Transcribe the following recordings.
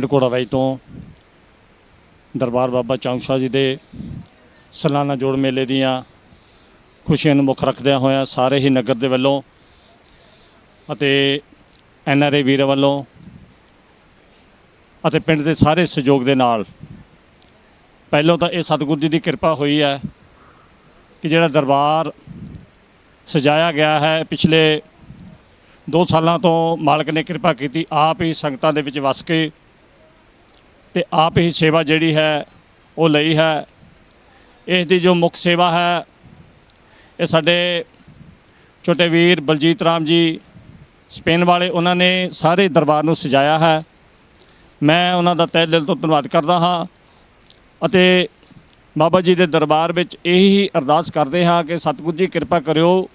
ਪਿੰਡ ਕੋੜਾਵਾਈ ਤੋਂ ਦਰਬਾਰ ਬਾਬਾ ਚੌਂਕਸ਼ਾ ਜੀ ਦੇ ਸਲਾਨਾ ਜੋੜ ਮੇਲੇ ਦੀਆਂ ਖੁਸ਼ੀਆਂ ਨੂੰ ਮੁੱਖ ਰੱਖਦਿਆਂ ਹੋਇਆਂ ਸਾਰੇ ਹੀ ਨਗਰ ਦੇ ਵੱਲੋਂ ਅਤੇ ਐਨ ਆਰ ਏ ਵੀਰ ਵੱਲੋਂ ਅਤੇ ਪਿੰਡ ਦੇ ਸਾਰੇ ਸਹਿਯੋਗ ਦੇ ਨਾਲ ਪਹਿਲਾਂ ਤਾਂ ਇਹ ਸਤਿਗੁਰੂ ਜੀ ਦੀ ਕਿਰਪਾ ਹੋਈ ਹੈ ਕਿ ਜਿਹੜਾ ਦਰਬਾਰ ਸਜਾਇਆ ਗਿਆ ਹੈ, ਪਿਛਲੇ 2 ਸਾਲਾਂ ਤੋਂ ਮਾਲਕ ਨੇ ਕਿਰਪਾ ਕੀਤੀ, ਆਪ ਹੀ ਸੰਗਤਾਂ ਦੇ ਵਿੱਚ ਵਸ ਕੇ ਤੇ ਆਪ ਹੀ ਸੇਵਾ ਜਿਹੜੀ ਹੈ, ਉਹ ਲਈ ਹੈ। ਇਸ ਦੀ ਜੋ ਮੁੱਖ ਸੇਵਾ ਹੈ, ਇਹ ਸਾਡੇ ਛੋਟੇ ਵੀਰ ਬਲਜੀਤ ਰਾਮ ਜੀ ਸਪੇਨ ਵਾਲੇ, ਉਹਨਾਂ ਨੇ ਸਾਰੇ ਦਰਬਾਰ ਨੂੰ ਸਜਾਇਆ ਹੈ। ਮੈਂ ਉਹਨਾਂ ਦਾ ਤਹਿ ਦਿਲ ਤੋਂ ਧੰਨਵਾਦ ਕਰਦਾ ਹਾਂ ਅਤੇ ਬਾਬਾ ਜੀ ਦੇ ਦਰਬਾਰ ਵਿੱਚ ਇਹੀ ਅਰਦਾਸ ਕਰਦੇ ਹਾਂ ਕਿ ਸਤਿਗੁਰੂ ਜੀ ਕਿਰਪਾ ਕਰਿਓ,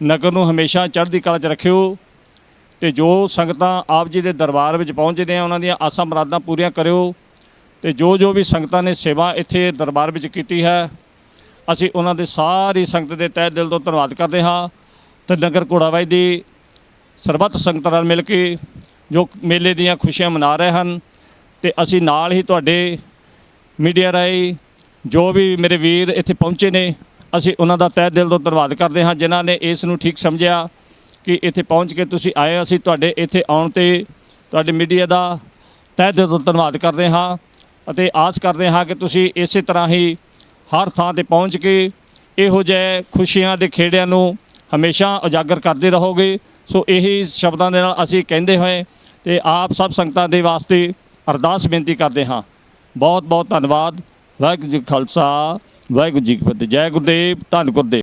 ਨਗਰ ਨੂੰ ਹਮੇਸ਼ਾ ਚੜ੍ਹਦੀ ਕਲਾ 'ਚ ਰੱਖਿਓ। ਤੇ ਜੋ ਸੰਗਤਾਂ ਆਪ ਜੀ ਦੇ ਦਰਬਾਰ ਵਿੱਚ ਪਹੁੰਚਦੇ ਆ ਉਹਨਾਂ ਦੀਆਂ ਆਸਾਂ ਮਰਾਦਾਂ ਪੂਰੀਆਂ ਕਰਿਓ। ਤੇ ਜੋ ਜੋ ਵੀ ਸੰਗਤਾਂ ਨੇ ਸੇਵਾ ਇੱਥੇ ਦਰਬਾਰ ਵਿੱਚ ਕੀਤੀ ਹੈ, ਅਸੀਂ ਉਹਨਾਂ ਦੇ ਸਾਰੀ ਸੰਗਤ ਦੇ ਤਹਿ ਦਿਲ ਤੋਂ ਧੰਨਵਾਦ ਕਰਦੇ ਹਾਂ। ਤੇ ਨਗਰ ਘੋੜਾਵਾਈ ਦੀ ਸਰਬੱਤ ਸੰਗਤਾਂ ਨਾਲ ਮਿਲ ਕੇ ਜੋ ਮੇਲੇ ਦੀਆਂ ਖੁਸ਼ੀਆਂ ਮਨਾ ਰਹੇ ਹਨ, ਤੇ ਅਸੀਂ ਨਾਲ ਹੀ ਤੁਹਾਡੇ ਮੀਡੀਆ ਰਾਹੀਂ ਜੋ ਵੀ ਮੇਰੇ ਵੀਰ ਇੱਥੇ ਪਹੁੰਚੇ ਨੇ, ਅਸੀਂ ਉਹਨਾਂ ਦਾ ਤਹਿ ਦਿਲ ਤੋਂ ਧੰਨਵਾਦ ਕਰਦੇ ਹਾਂ, ਜਿਨ੍ਹਾਂ ਨੇ ਇਸ ਨੂੰ ਠੀਕ ਸਮਝਿਆ। ਕਿ ਇੱਥੇ ਪਹੁੰਚ ਕੇ ਤੁਸੀਂ ਆਏ ਅਸੀਂ ਤੁਹਾਡੇ ਇੱਥੇ ਆਉਣ ਤੇ ਤੁਹਾਡੇ ਮੀਡੀਆ ਦਾ ਤਹਿ ਦਿਲ ਧੰਨਵਾਦ ਕਰਦੇ ਹਾਂ ਅਤੇ ਆਸ ਕਰਦੇ ਹਾਂ ਕਿ ਤੁਸੀਂ ਇਸੇ ਤਰ੍ਹਾਂ ਹੀ ਹਰ ਥਾਂ ਤੇ ਪਹੁੰਚ ਕੇ ਇਹੋ ਜਿਹੇ ਖੁਸ਼ੀਆਂ ਦੇ ਖੇੜਿਆਂ ਨੂੰ ਹਮੇਸ਼ਾ ਉਜਾਗਰ ਕਰਦੇ ਰਹੋਗੇ। ਸੋ ਇਹੀ ਸ਼ਬਦਾਂ ਦੇ ਨਾਲ ਅਸੀਂ ਕਹਿੰਦੇ ਹੋਏ ਤੇ ਆਪ ਸਭ ਸੰਗਤਾਂ ਦੇ ਵਾਸਤੇ ਅਰਦਾਸ ਬੇਨਤੀ ਕਰਦੇ ਹਾਂ। ਬਹੁਤ ਬਹੁਤ ਧੰਨਵਾਦ। ਵਾਹਿਗੁਰੂ ਜੀ ਖਾਲਸਾ, ਵਾਹਿਗੁਰੂ ਜੀ ਕੀ ਫਤਿਹ। ਜੈ ਗੁਰਦੇਵ, ਧੰਨ ਗੁਰਦੇਵ।